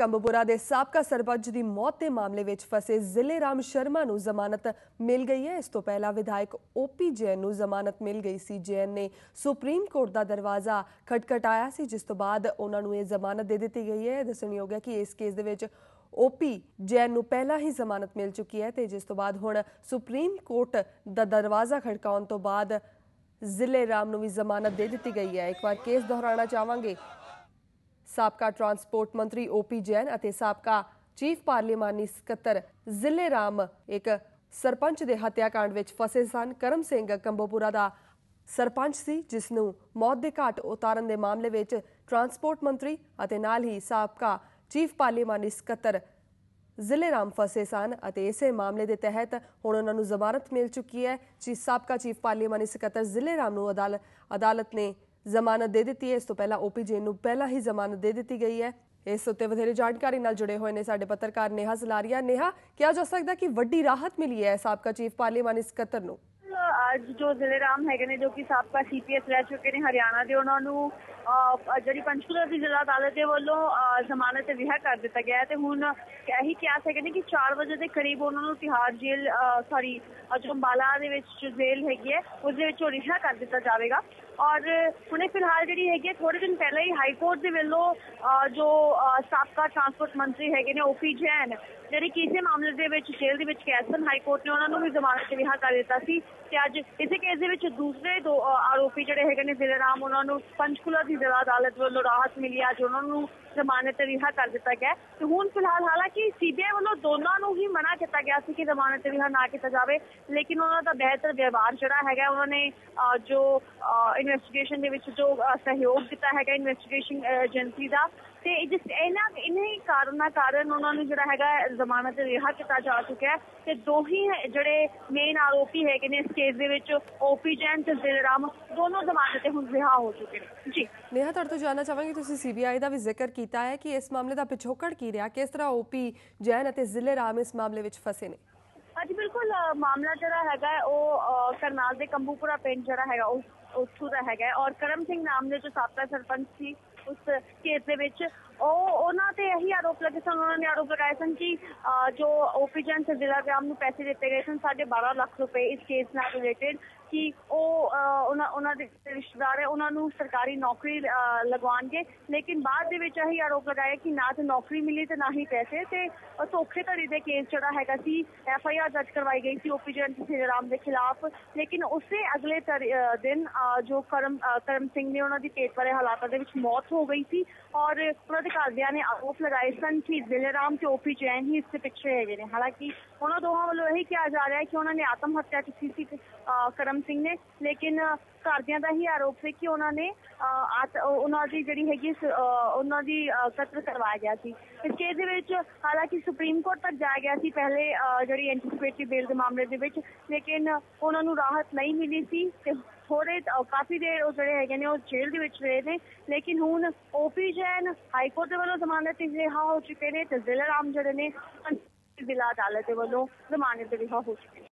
ਕੰਬਪੁਰਾ ਦੇ ਸਾਬਕਾ ਸਰਪੰਚ ਦੀ ਮੌਤ ਦੇ ਮਾਮਲੇ ਵਿੱਚ ਫਸੇ ਜ਼ਿਲ੍ਹੇ ਰਾਮ ਸ਼ਰਮਾ ਨੂੰ ਜ਼ਮਾਨਤ ਮਿਲ ਗਈ ਹੈ। ਇਸ ਤੋਂ ਪਹਿਲਾਂ ਵਿਧਾਇਕ ਓਪੀ ਜੈਨ ਨੂੰ ਜ਼ਮਾਨਤ ਮਿਲ ਗਈ ਸੀ। ਜੈਨ ਨੇ ਸੁਪਰੀਮ ਕੋਰਟ ਦਾ ਦਰਵਾਜ਼ਾ ਖਟਖਟਾਇਆ ਸੀ, ਜਿਸ ਤੋਂ ਬਾਅਦ ਉਹਨਾਂ ਨੂੰ ਇਹ ਜ਼ਮਾਨਤ ਦੇ ਦਿੱਤੀ ਗਈ ਹੈ। ਦੱਸਣਯੋਗ ਹੈ ਕਿ ਇਸ ਕੇਸ ਦੇ ਵਿੱਚ ਓਪੀ ਜੈਨ ਨੂੰ ਪਹਿਲਾਂ ਹੀ ਜ਼ਮਾਨਤ ਮਿਲ ਚੁੱਕੀ ਹੈ ਤੇ ਜਿਸ ਤੋਂ ਬਾਅਦ ਹੁਣ ਸੁਪਰੀਮ ਕੋਰਟ ਦਾ ਦਰਵਾਜ਼ਾ ਖੜਕਾਉਣ ਤੋਂ ਬਾਅਦ ਜ਼ਿਲ੍ਹੇ ਰਾਮ ਨੂੰ ਵੀ ਜ਼ਮਾਨਤ ਦੇ ਦਿੱਤੀ ਗਈ ਹੈ। ਇੱਕ ਵਾਰ ਕੇਸ ਦੁਹਰਾਉਣਾ ਚਾਹਾਂਗੇ। ਸਾਬਕਾ ਟਰਾਂਸਪੋਰਟ ਮੰਤਰੀ ਓਪੀ ਜੈਨ ਅਤੇ ਸਾਬਕਾ ਚੀਫ ਪਾਰਲੀਮਾਨੀ ਸਕੱਤਰ ਜ਼ਿਲ੍ਹੇ ਰਾਮ ਇੱਕ ਸਰਪੰਚ ਦੇ ਹੱਤਿਆਕਾਂਡ ਵਿੱਚ ਫਸੇ ਸਨ। ਕਰਮ ਸਿੰਘ ਕੰਬੋਪੁਰਾ ਦਾ ਸਰਪੰਚ ਸੀ, ਜਿਸ ਨੂੰ ਮੌਤ ਦੇ ਘਾਟ ਉਤਾਰਨ ਦੇ ਮਾਮਲੇ ਵਿੱਚ ਟਰਾਂਸਪੋਰਟ ਮੰਤਰੀ ਅਤੇ ਨਾਲ ਹੀ ਸਾਬਕਾ ਚੀਫ ਪਾਰਲੀਮਾਨੀ ਸਕੱਤਰ ਜ਼ਿਲ੍ਹੇ ਰਾਮ ਫਸੇ ਸਨ ਅਤੇ ਇਸੇ ਮਾਮਲੇ ਦੇ ਤਹਿਤ ਹੁਣ ਉਹਨਾਂ ਨੂੰ ਜ਼ਮਾਨਤ ਮਿਲ ਚੁੱਕੀ ਹੈ। ਜੀ, ਸਾਬਕਾ ਚੀਫ ਪਾਰਲੀਮਾਨੀ ਸਕੱਤਰ ਜ਼ਿਲ੍ਹੇ ਰਾਮ ਨੂੰ ਅਦਾਲਤ ਅਦਾਲਤ ਨੇ ਜ਼ਮਾਨਤ ਦੇ ਦਿੱਤੀ ਹੈ। ਇਸ ਤੋਂ ਪਹਿਲਾਂ ਓਪੀ ਜੈਨ ਨੂੰ ਪਹਿਲਾਂ ਹੀ ਜ਼ਮਾਨਤ ਦੇ ਦਿੱਤੀ ਗਈ ਹੈ। ਇਸ ਉੱਤੇ ਵਧੇਰੇ ਜਾਣਕਾਰੀ ਨਾਲ ਜੁੜੇ ਹੋਏ ਨੇ ਸਾਡੇ ਪੱਤਰਕਾਰ ਨੇਹਾ ਜ਼ਲਾਰੀਆ ਨੇਹਾ, ਕਿਹਾ ਜਾ ਸਕਦਾ ਕਿ ਵੱਡੀ ਰਾਹਤ ਮਿਲੀ ਹੈ। ਸਾਬਕਾ ਚੀਫ ਪਾਰਲੀਮਾਨੀ ਸਕੱਤਰ ਨੂੰ। ਅੱਜ ਜੋ ਜ਼ਿਲ੍ਹੇ ਰਾਮ ਹੈਗੇ ਨੇ, ਜੋ ਕਿ ਸਾਬਕਾ ਸੀਪੀਐਸ ਰਹਿ ਚੁੱਕੇ ਨੇ ਹਰਿਆਣਾ ਦੇ, ਉਹਨਾਂ ਨੂੰ ਜਿਹੜੀ ਪੰਚਕੂਲਾ ਦੀ ਜ਼ਿਲ੍ਹਾ ਅਦਾਲਤ ਦੇ ਵੱਲੋਂ ਜ਼ਮਾਨਤ ਤੇ ਰਿਹਾ ਕਰ ਦਿੱਤਾ ਗਿਆ ਤੇ ਹੁਣ ਇਹੀ ਕਿਹਾ ਹੈਗੇ ਨੇ ਕਿ 4 ਵਜੇ ਦੇ ਕਰੀਬ ਉਹਨਾਂ ਨੂੰ ਤਿਹਾੜ ਜੇਲ੍ਹ ਸੌਰੀ ਜੋ ਅੰਬਾਲਾ ਦੇ ਵਿੱਚ ਜੇਲ੍ਹ ਹੈਗੀ ਹੈ, ਉਸ ਦੇ ਵਿੱਚੋਂ ਰਿਹਾ ਕਰ ਦਿੱਤਾ ਜਾਵੇਗਾ। ਔਰ ਹੁਣੇ ਫਿਲਹਾਲ ਜਿਹੜੀ ਹੈਗੀ ਹੈ ਥੋੜੇ ਦਿਨ ਪਹਿਲਾਂ ਹੀ ਹਾਈ ਕੋਰਟ ਦੇ ਵੱਲੋਂ ਜੋ ਸਾਬਕਾ ਟਰਾਂਸਪੋਰਟ ਮੰਤਰੀ ਹੈਗੇ ਨੇ ਓਪੀ ਜੈਨ, ਜਿਹੜੇ ਕਿਸੇ ਮਾਮਲੇ ਦੇ ਵਿੱਚ ਜੇਲ੍ਹ ਦੇ ਵਿੱਚ ਕੈਦ ਸਨ, ਹਾਈ ਕੋਰਟ ਨੇ ਉਹਨਾਂ ਨੂੰ ਵੀ ਜ਼ਮਾਨਤ ਤੇ ਰਿਹਾ ਕਰ ਦਿੱਤਾ ਸੀ। ਤੇ ਅੱਜ ਇਸੇ ਕੇਸ ਦੇ ਵਿੱਚ ਦੂਸਰੇ ਦੋ ਆਰੋਪੀ ਜਿਹੜੇ ਹੈਗੇ ਨੇ ਜ਼ਿਲ੍ਹੇ ਉਹਨਾਂ ਨੂੰ ਪੰਚਕੂਲਾ ਦੀ ਜ਼ਿਲ੍ਹਾ ਅਦਾਲਤ ਵੱਲੋਂ ਰਾਹਤ ਮਿਲੀ ਅੱਜ ਉਹਨਾਂ ਨੂੰ ਜ਼ਮਾਨਤ ਤੇ ਰਿਹਾ ਕਰ ਦਿੱਤਾ ਗਿਆ ਤੇ ਹੁਣ ਫਿਲਹਾਲ ਹਾਲਾਂਕਿ ਸੀਬੀਆਈ ਵੱਲੋਂ ਦੋਨਾਂ ਨੂੰ ਹੀ ਮਨਾ ਕੀਤਾ ਗਿਆ ਸੀ ਕਿ ਜ਼ਮਾਨਤ ਤੇ ਰਿਹਾ ਨਾ ਕੀਤਾ ਜਾਵੇ, ਲੇਕਿਨ ਉਹਨਾਂ ਦਾ ਬਿਹਤਰ ਵਿਵਹਾਰ ਜਿਹੜਾ ਹੈਗਾ, ਉਹਨਾਂ ਨੇ ਜੋ ਇਨਵੈਸਟੀਗੇਸ਼ਨ ਦੇ ਵਿੱਚ ਜੋ ਸਹਿਯੋਗ ਦਿੱਤਾ ਹੈਗਾ ਇਨਵੈਸਟੀਗੇਸ਼ਨ ਏਜੰਸੀ ਦਾ, ਤੇ ਜਿਸ ਇਹਨਾਂ ਇन्हीं ਕਾਰਨਾਂ ਕਾਰਨ ਉਹਨਾਂ ਨੂੰ ਜਿਹੜਾ ਹੈਗਾ ਜ਼ਮਾਨਤ ਰਿਹਾ ਕੀਤਾ ਜਾ ਚੁੱਕਿਆ ਤੇ ਦੋ ਹੀ ਜਿਹੜੇ ਮੇਨ ਆਰੋਪੀ ਹੈਗੇ ਨੇ ਇਸ ਕੇਸ ਦੇ ਵਿੱਚ ਓਪੀ ਜੈਨ ਤੇ ਦਿਲਰਾਮ ਦੋਨੋਂ ਜ਼ਮਾਨਤ ਤੇ ਹੁਣ ਰਿਹਾ ਹੋ ਚੁੱਕੇ ਨੇ। ਜੀ। ਨੇਹਾ ਤੁਹਾਡੇ ਤੋਂ ਜਾਣਨਾ ਚਾਹਾਂਗੀ ਤੁਸੀਂ ਸੀਬੀਆਈ ਦਾ ਵੀ ਜ਼ਿਕਰ ਕੀਤਾ ਹੈ ਕਿ ਇਸ ਮਾਮਲੇ ਦਾ ਪਿਛੋਕੜ ਕੀ ਰਿਹਾ? ਕਿਸ ਤਰ੍ਹਾਂ ਓਪੀ ਜੈਨ ਅਤੇ ਜ਼ਿਲ੍ਹੇ ਰਾਮ ਇਸ ਮਾਮਲੇ ਵਿੱਚ ਫਸੇ ਨੇ? ਅੱਜ ਬਿਲਕੁਲ ਮਾਮਲਾ ਜਿਹੜਾ ਹੈਗਾ ਉਹ ਕਰਨਾਲ ਦੇ ਕੰਬੂਪੁਰਾ ਪਿੰਡ ਜਿਹੜਾ ਹੈਗਾ ਉਸ ਉੱਥੋਂ ਦਾ ਹੈਗਾ ਔਰ ਕਰਮ ਸਿੰਘ ਨਾਮ ਦੇ ਜੋ ਸਾਬਕਾ ਸਰਪੰਚ ਸੀ ਉਸ ਕੇਸ ਦੇ ਵਿੱਚ ਉਹ ਉਹਨਾਂ ਤੇ ਇਹੀ ਆਰੋਪ ਲੱਗੇ ਸਨ ਉਹਨਾਂ ਨੇ ਆਰੋਪ ਲਗਾਏ ਸਨ ਕਿ ਜੋ ਓਪੀ ਜੈਨ ਜ਼ਿਲ੍ਹਾ ਗ੍ਰਾਮ ਨੂੰ ਪੈਸੇ ਦਿੱਤੇ ਗਏ ਸਨ 12.5 ਲੱਖ ਰੁਪਏ ਇਸ ਕੇਸ ਨਾਲ ਰਿਲੇਟਡ ਕਿ ਉਹ ਉਹਨਾਂ ਉਹਨਾਂ ਦੇ ਰਿਸ਼ਤੇਦਾਰ ਹੈ ਉਹਨਾਂ ਨੂੰ ਸਰਕਾਰੀ ਨੌਕਰੀ ਲਗਵਾਉਣਗੇ। ਲੇਕਿਨ ਬਾਅਦ ਦੇ ਵਿੱਚ ਇਹੀ ਆਰੋਪ ਲਗਾਇਆ ਕਿ ਨਾ ਤਾਂ ਨੌਕਰੀ ਮਿਲੀ ਤੇ ਨਾ ਹੀ ਪੈਸੇ ਤੇ ਅ, ਧੋਖੇਧੜੀ ਦੇ ਕੇਸ ਜਿਹੜਾ ਹੈਗਾ ਸੀ ਐਫ ਆਈ ਆਰ ਦਰਜ ਕਰਵਾਈ ਗਈ ਸੀ ਓਪੀ ਜੈਨ ਤੇ ਰਾਮ ਦੇ ਖਿਲਾਫ। ਲੇਕਿਨ ਉਸੇ ਅਗਲੇ ਤਰੀ- ਅ, ਦਿਨ ਅ, ਜੋ ਕਰਮ ਕਰਮ ਸਿੰਘ ਨੇ ਉਹਨਾਂ ਦੀ ਪੇਟ ਭਰੇ ਹਾਲਾਤਾਂ ਦੇ ਵਿੱਚ ਮੌਤ ਹੋ ਗਈ ਸੀ ਔਰ ਉਹਨਾਂ ਦੇ ਘਰਦਿਆਂ ਨੇ ਆਰੋਪ ਲਗਾਏ ਸਨ ਕਿ ਜ਼ਿਲ੍ਹੇਰਾਮ ਤੇ ਓਪੀ ਜੈਨ ਹੀ ਇਸ ਦੇ ਪਿੱਛੇ ਹੈਗੇ ਨੇ। ਹਾਲਾਂਕਿ ਉਹਨਾਂ ਦੋਹਾਂ ਵੱਲੋਂ ਇਹੀ ਕਿਹਾ ਜਾ ਰਿਹਾ ਹੈ ਕਿ ਉਹਨਾਂ ਨੇ ਆਤਮ ਹੱਤਿਆ ਕੀਤੀ ਸੀ ਕਰਮ ਸਿੰਘ ਨੇ। ਲੇਕਿਨ ਘਰਦਿਆਂ ਦਾ ਹੀ ਆਰੋਪ ਸੀ ਕਿ ਉਹਨਾਂ ਨੇ ਉਹਨਾਂ ਦੀ ਜਿਹੜੀ ਹੈਗੀ ਉਹਨਾਂ ਦੀ ਕਤਲ ਕਰਵਾਇਆ ਗਿਆ ਸੀ। ਇਸ ਕੇਸ ਦੇ ਵਿੱਚ ਹਾਲਾਂਕਿ ਸੁਪਰੀਮ ਕੋਰਟ ਤੱਕ ਜਾਇਆ ਗਿਆ ਸੀ ਪਹਿਲੇ ਜਿਹੜੀ ਐਂਟੀਸਪੇਟਰੀ ਬੇਲ ਦੇ ਮਾਮਲੇ ਦੇ ਵਿੱਚ। ਲੇਕਿਨ ਉਹਨਾਂ ਨੂੰ ਰਾਹਤ ਨਹੀਂ ਮਿਲੀ ਸੀ ਤੇ ਥੋੜੇ ਕਾਫੀ ਦੇਰ ਉਹ ਜਿਹੜੇ ਹੈਗੇ ਨੇ ਉਹ ਜੇਲ੍ਹ ਦੇ ਵਿੱਚ ਰਹੇ ਨੇ। ਲੇਕਿਨ ਹੁਣ ਓਪੀ ਜੈਨ ਹਾਈ ਕੋਰਟ ਦੇ ਵੱਲੋਂ ਜ਼ਮਾਨਤ ਤੇ ਰਿਹਾ ਹੋ ਚੁੱਕੇ ਨੇ ਤੇ ਜ਼ਿਲ੍ਹਾ ਰਾਮ ਜਿਹੜੇ ਨੇ ਜ਼ਿਲ੍ਹਾ ਅਦਾਲਤ ਦੇ ਵੱਲੋਂ ਜ਼ਮਾਨਤ ਤੇ ਰਿਹਾ ਹੋ ਚੁੱਕੇ ਨੇ